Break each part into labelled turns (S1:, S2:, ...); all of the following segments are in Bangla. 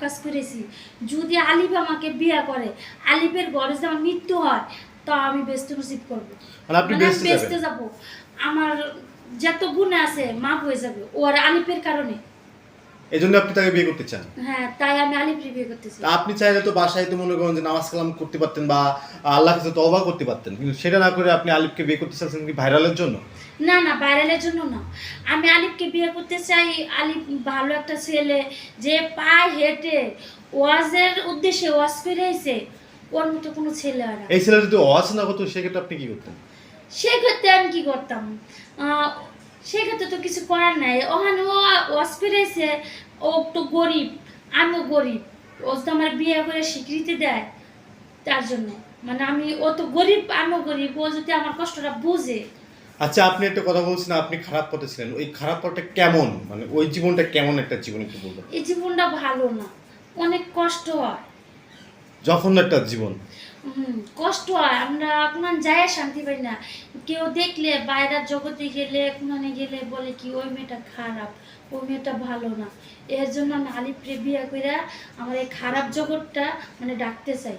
S1: কাজ করেছি। যদি আলিফ আমাকে বিয়ে করে আলিফের ঘরে যদি আমার মৃত্যু হয় তো আমি বেস্ত রসিদ করব।
S2: মানে
S1: মানে
S2: যাবেন?
S1: যাব। আমার যত গুণ আছে মাফ হয়ে যাবে ওর আলিফের কারণে।
S2: এই জন্য আপনি তাকে বিয়ে করতে চান?
S1: হ্যাঁ তাই আমি আলিফের বিয়ে করতেছি
S2: তা আপনি চাইলে তো বাসায় তো মনে করেন যে নামাজ কালাম করতে পারতেন বা আল্লাহ কাছে তওবা করতে পারতেন। কিন্তু সেটা না করে আপনি আলিফকে বিয়ে করতে চাচ্ছেন কি ভাইরালের জন্য?
S1: না না ভাইরালের জন্য না। আমি আলিফকে বিয়ে করতে চাই আলিফ ভালো একটা ছেলে যে পায়ে হেঁটে ওয়াজের উদ্দেশ্যে ওয়াজ এসে ওর মতো কোনো ছেলে না।
S2: এই ছেলে যদি অওয়াজ না করতো সেক্ষেত্রে আপনি কি করতেন?
S1: সেক্ষেত্রে আমি কি করতাম? সেক্ষেত্রে তো কিছু করার নাই। ওখানে ও এসে ও তো গরিব আমিও গরিব। ও তো আমার বিয়ে করে স্বীকৃতি দেয় তার জন্য। মানে আমি ও তো গরিব আমিও গরিব। ও যদি আমার কষ্টটা বুঝে।
S2: আচ্ছা আপনি একটা কথা বলছেন আপনি খারাপ পথে ছিলেন। ওই খারাপ পথটা কেমন? মানে ওই জীবনটা কেমন একটা জীবন একটু বলবেন।
S1: এই জীবনটা ভালো না। অনেক কষ্ট হয়।
S2: যখন একটা জীবন।
S1: কষ্ট হয়। আমরা কোনো যায় শান্তি পাই না। কেউ দেখলে বাইরের জগতে গেলে, কোনখানে গেলে বলে কি, ওই মেয়েটা খারাপ, ওই মেয়েটা ভালো না। এর জন্য আমি আলিপ্রে বিয়ে করে আমার এই খারাপ জগৎটা মানে ডাকতে চাই।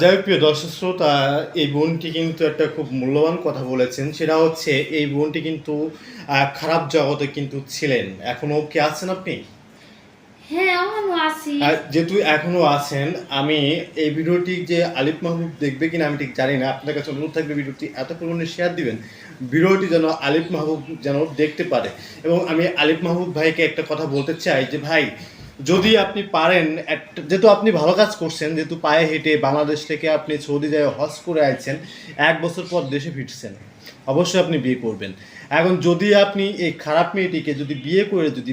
S2: যাই প্রিয় দর্শক শ্রোতা, এই বোনটি কিন্তু একটা খুব মূল্যবান কথা বলেছেন। সেটা হচ্ছে, এই বোনটি কিন্তু খারাপ জগতে কিন্তু ছিলেন। এখনও কি আছেন আপনি?
S1: হ্যাঁ
S2: আর যেহেতু এখনও আছেন, আমি এই ভিডিওটি যে আলিফ মাহবুব দেখবে কিনা আমি ঠিক জানি না। আপনার কাছে অনুরোধ থাকবে ভিডিওটি এত পরিমাণে শেয়ার দিবেন, ভিডিওটি যেন আলিফ মাহবুব যেন দেখতে পারে। এবং আমি আলিফ মাহবুব ভাইকে একটা কথা বলতে চাই যে, ভাই, যদি আপনি পারেন যেহেতু আপনি ভালো কাজ করছেন, যেহেতু পায়ে হেঁটে বাংলাদেশ থেকে আপনি সৌদি যায় হজ করে আইছেন, এক বছর পর দেশে ফিরছেন। অবশ্যই আপনি বিয়ে করবেন। এখন যদি আপনি এই খারাপ মেয়েটিকে যদি বিয়ে করে যদি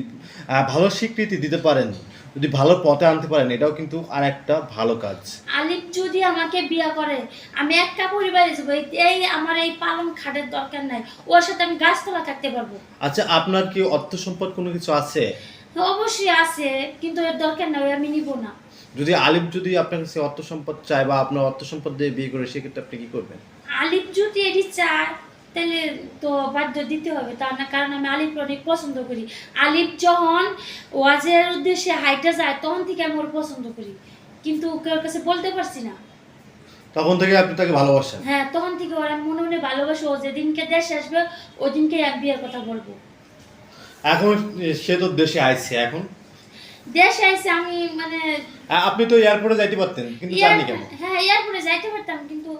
S2: ভালো স্বীকৃতি দিতে পারেন যদি ভালো পথে আনতে পারেন এটাও কিন্তু আর একটা ভালো কাজ।
S1: আলিপ যদি আমাকে বিয়ে করে আমি একটা পরিবারে যাব এই- এই আমার এই পালন খাটের দরকার নাই। ওর সাথে আমি গাছতলা থাকতে পারব।
S2: আচ্ছা আপনার কি অর্থ সম্পদ কোনো কিছু আছে?
S1: অবশ্যই আছে কিন্তু এর দরকার নাই আমি নিব না।
S2: যদি আলিফ যদি আপনার কাছে অর্থ সম্পদ চায় বা আপনার অর্থ সম্পদ দিয়ে বিয়ে করে সেক্ষেত্রে আপনি কি করবেন?
S1: আলিফ যদি এটি চায় তাহলে তো বাধ্য দিতে হবে তার না কারণ আমি আলিফ অনেক পছন্দ করি। আলিফ যখন ওয়াজের উদ্দেশ্যে হাইটে যায় তখন থেকে আমি ওর পছন্দ করি। কিন্তু কেউ কাছে বলতে পারছি না।
S2: তখন থেকে আপনি তাকে ভালোবাসেন?
S1: হ্যাঁ তখন থেকে ওর আমি মনে মনে ভালোবাসি। ও যেদিনকে দেশে আসবে ওই দিনকে আমি বিয়ের কথা বলব।
S2: এখন সে তো দেশে আইছে এখন?
S1: দেশে এসে আমি মানে
S2: আপনি তো এয়ারপোর্টে যাইতে পারতেন কিন্তু জাননি কেন?
S1: হ্যাঁ এয়ারপোর্টে যাইতে পারতাম কিন্তু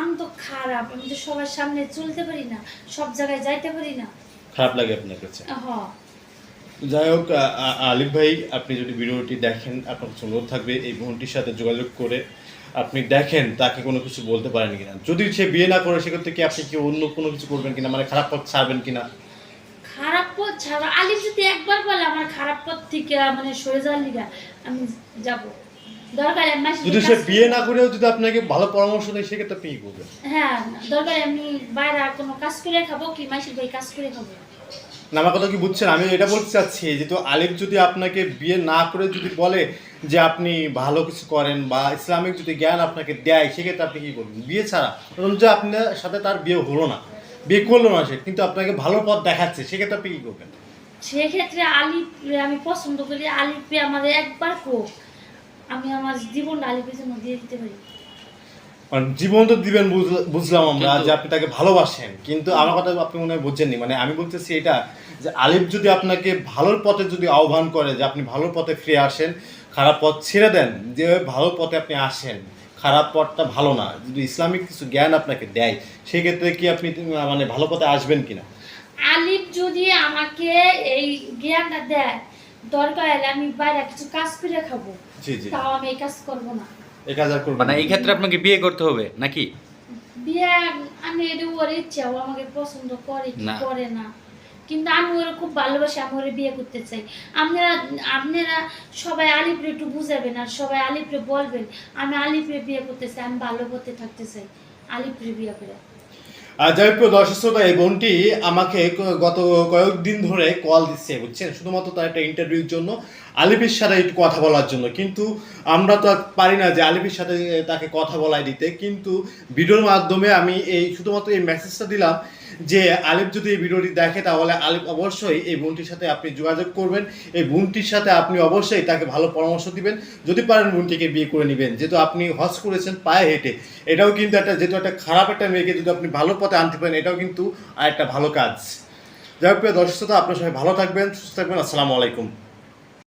S1: আমি তো খারাপ আমি তো সবার সামনে চলতে পারি না সব জায়গায় যাইতে পারি না।
S2: খারাপ লাগে আপনার কাছে?
S1: হ
S2: যাই হোক আলিফ ভাই আপনি যদি ভিডিওটি দেখেন আপনার কাছে অনুরোধ থাকবে এই বোনটির সাথে যোগাযোগ করে আপনি দেখেন তাকে কোনো কিছু বলতে পারেন কিনা। যদি সে বিয়ে না করে সেক্ষেত্রে কি আপনি কি অন্য কোনো কিছু করবেন কিনা? মানে খারাপ পথ ছাড়বেন কিনা?
S1: পথ ছাড়া। আলিফ যদি একবার বলে আমার খারাপ পথ থেকে মানে সরে যাওয়ার লিগা আমি যাব। দরকার আমি
S2: যদি সে বিয়ে না করেও যদি আপনাকে ভালো পরামর্শ দেয় সেক্ষেত্রে আপনি করবেন?
S1: হ্যাঁ দরকার আমি বাইরে কোনো কাজ করে খাব কি? মাসির ভাই কাজ করে খাব।
S2: না আমার কথা কি বুঝছেন? আমি এটা বলতে চাচ্ছি যেহেতু আলিফ যদি আপনাকে বিয়ে না করে যদি বলে যে আপনি ভালো কিছু করেন বা ইসলামিক যদি জ্ঞান আপনাকে দেয় সেক্ষেত্রে আপনি কি করবেন? বিয়ে ছাড়া। যে আপনার সাথে তার বিয়ে হলো না। বিয়ে করল না সে কিন্তু আপনাকে ভালো পথ দেখাচ্ছে সেক্ষেত্রে আপনি কি করবেন?
S1: সেক্ষেত্রে আলিফ আমি পছন্দ করি আলিফে আমাদের একবার হোক আমি আমার জীবনটা আলিফের জন্য দিয়ে দিতে পারি।
S2: মানে জীবন তো দিবেন বুঝ- বুঝলাম আমরা যে আপনি তাকে ভালোবাসেন কিন্তু আমার কথা আপনি মনে হয় বুঝছেননি মানে আমি বলতেছি এটা যে আলিফ যদি আপনাকে ভালোর পথে যদি আহ্বান করে যে আপনি ভালোর পথে ফিরে আসেন খারাপ পথ ছেড়ে দেন যে ভালো পথে আপনি আসেন খারাপ পথটা ভালো না যদি ইসলামিক কিছু জ্ঞান আপনাকে দেয় সেক্ষেত্রে কি আপনি মানে ভালো পথে আসবেন কিনা?
S1: আলিফ যদি আমাকে এই জ্ঞানটা দেয় দরকার হলে আমি বাইরে কিছু কাজ করে খাব।
S2: জি জি।
S1: তাও আমি এই কাজ করব না।
S2: এক হাজার করবেন
S3: না। এই ক্ষেত্রে আপনাকে বিয়ে করতে হবে নাকি?
S1: বিয়ে আমি এটা ওর ইচ্ছা ও আমাকে পছন্দ করে কি
S3: না।
S1: করে না। কিন্তু আমি ওরা খুব ভালোবাসি, আমি ওরে বিয়ে করতে চাই। আপনারা আপনারা সবাই আলিপরে একটু বুঝাবেন আর সবাই আলিপরে বলবেন, আমি আলিপরে বিয়ে করতে চাই, আমি ভালো করতে থাকতে চাই, আলিপরে বিয়ে করে।
S2: যাই দর্শক শ্রোতা, এই বোনটি আমাকে গত কয়েকদিন ধরে কল দিচ্ছে, বুঝছেন? শুধুমাত্র তার একটা ইন্টারভিউর জন্য আলিফের সাথে একটু কথা বলার জন্য। কিন্তু আমরা তো পারি না যে আলিফের সাথে তাকে কথা বলাই দিতে। কিন্তু ভিডিওর মাধ্যমে আমি এই, শুধুমাত্র এই মেসেজটা দিলাম যে আলিফ যদি এই ভিডিওটি দেখে, তাহলে আলিফ অবশ্যই এই বোনটির সাথে আপনি যোগাযোগ করবেন। এই বোনটির সাথে আপনি অবশ্যই তাকে ভালো পরামর্শ দিবেন। যদি পারেন বোনটিকে বিয়ে করে নেবেন। যেহেতু আপনি হজ করেছেন পায়ে হেঁটে, এটাও কিন্তু একটা, যেহেতু একটা খারাপ একটা মেয়েকে যদি আপনি ভালো পথে আনতে পারেন, এটাও কিন্তু আর একটা ভালো কাজ। যাই হোক প্রিয় দর্শক আপনার সবাই ভালো থাকবেন, সুস্থ থাকবেন। আসসালামু আলাইকুম।